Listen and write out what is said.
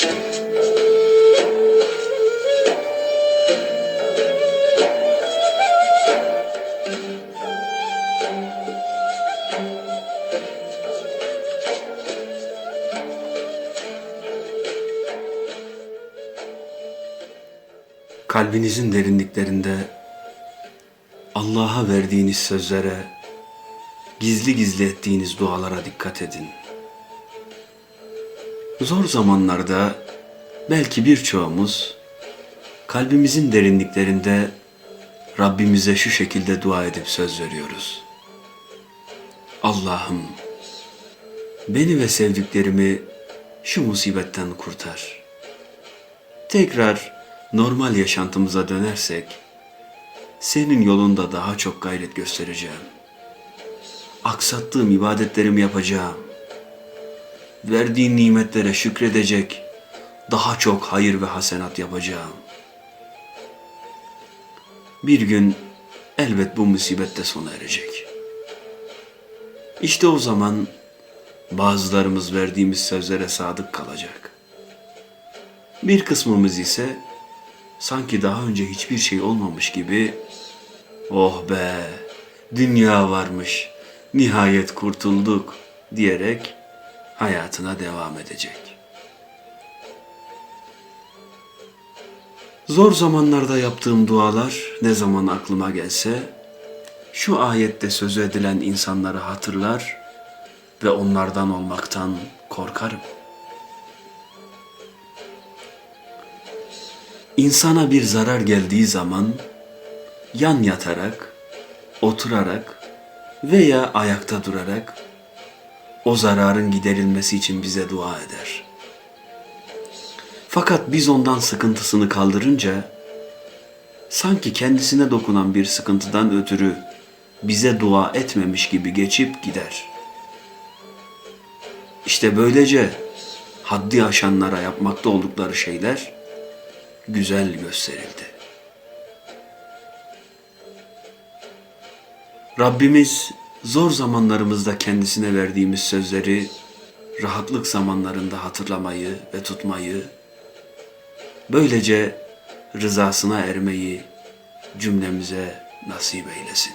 Kalbinizin derinliklerinde Allah'a verdiğiniz sözlere, gizli gizli ettiğiniz dualara dikkat edin. Zor zamanlarda belki birçoğumuz kalbimizin derinliklerinde Rabbimize şu şekilde dua edip söz veriyoruz. Allah'ım beni ve sevdiklerimi şu musibetten kurtar. Tekrar normal yaşantımıza dönersek senin yolunda daha çok gayret göstereceğim. Aksattığım ibadetlerimi yapacağım. Verdiğin nimetlere şükredecek, daha çok hayır ve hasenat yapacağım. Bir gün elbet bu musibet de sona erecek. İşte o zaman bazılarımız verdiğimiz sözlere sadık kalacak. Bir kısmımız ise sanki daha önce hiçbir şey olmamış gibi oh be dünya varmış nihayet kurtulduk diyerek hayatına devam edecek. Zor zamanlarda yaptığım dualar ne zaman aklıma gelse şu ayette sözü edilen insanları hatırlar ve onlardan olmaktan korkarım. İnsana bir zarar geldiği zaman yan yatarak, oturarak veya ayakta durarak o zararın giderilmesi için bize dua eder. Fakat biz ondan sıkıntısını kaldırınca sanki kendisine dokunan bir sıkıntıdan ötürü bize dua etmemiş gibi geçip gider. İşte böylece haddi aşanlara yapmakta oldukları şeyler güzel gösterildi. Rabbimiz zor zamanlarımızda kendisine verdiğimiz sözleri rahatlık zamanlarında hatırlamayı ve tutmayı, böylece rızasına ermeyi cümlemize nasip eylesin.